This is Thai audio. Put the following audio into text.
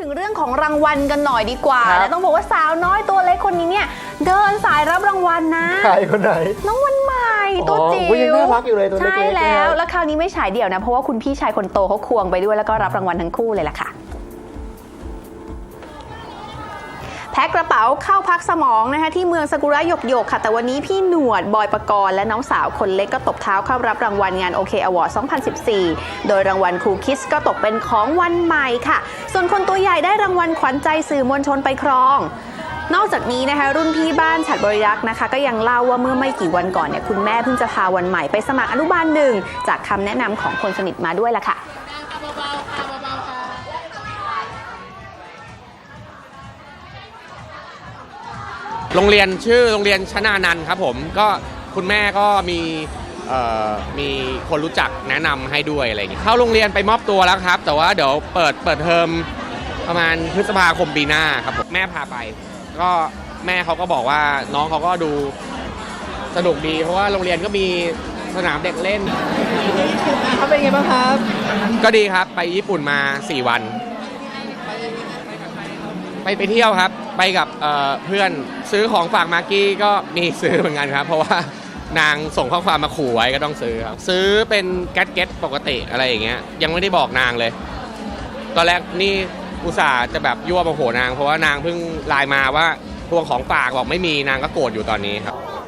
ถึงเรื่องของรางวัลกันหน่อยดีกว่าครับและต้องบอกว่าสาวน้อยตัวเล็กคนนี้เนี่ย เดินสายรับรางวัลนะ ใครคนไหน น้องวันใหม่ตัวอ๋อจิ๋อุ๊ยยังวน่ารักอยู่เลยตัวเล็กๆใช่เนี่ยแล้วแล้วคราวนี้ไม่ฉายเดี่ยวนะ เพราะว่าคุณพี่ชายคนโตเขาควงไปด้วยแล้วก็รับรางวัลทั้งคู่เลยล่ะค่ะ พ็คกระเป๋าเข้าพักสมองนะคะที่เมืองสกุระหยกหยกค่ะ แต่วันนี้พี่หนวดบอยประกรณ์และน้องสาวคนเล็กก็ตบเท้าเข้ารับรางวัลงาน OK Award 2014 โดยรางวัลครูคิสก็ตกเป็นของวันใหม่ค่ะ ส่วนคนตัวใหญ่ได้รางวัลขวัญใจสื่อมวลชนไปครองนอกจากนี้นะคะรุ่นพี่บ้านฉัดบริรักษ์นะคะ ก็ยังเล่าว่าเมื่อไม่กี่วันก่อนเนี่ยคุณแม่เพิ่งจะพาวันใหม่ไปสมัครอนุบาลหนึ่งจากคำแนะนำของคนสนิทมาด้วยล่ะค่ะ โรงเรียนชื่อโรงเรียนชนานันท์ครับผมก็คุณแม่ก็มีเอ่อมีคนรู้จักแนะนำให้ด้วยอะไรอย่างงี้เข้าโรงเรียนไปมอบตัวแล้วครับ แต่ว่าเดี๋ยวเปิดเปิดเทอมประมาณพฤษภาคมปีหน้าครับผมแม่พาไป ก็แม่เขาก็บอกว่าน้องเขาก็ดูสนุกดี เพราะว่าโรงเรียนก็มีสนามเด็กเล่น เขาเป็นไงบ้างครับ ก็ดีครับไปญี่ปุ่นมา 4 วัน ไปไปเที่ยวครับ ไปกับเอ่อเพื่อนซื้อของฝากมากกี้ก็มีซื้อเหมือนกันครับ เพราะว่านางส่งข้อความมาขู่ไว้ก็ต้องซื้อครับ ซื้อเป็นแก๊สเก็ตปกติอะไรอย่างเงี้ย ยังไม่ได้บอกนางเลย ตอนแรกนี่อุตส่าห์จะแบบยั่วโมโหนาง เพราะว่านางเพิ่งไลน์มาว่าทวงของฝากบอกไม่มีนางก็โกรธอยู่ตอนนี้ครับ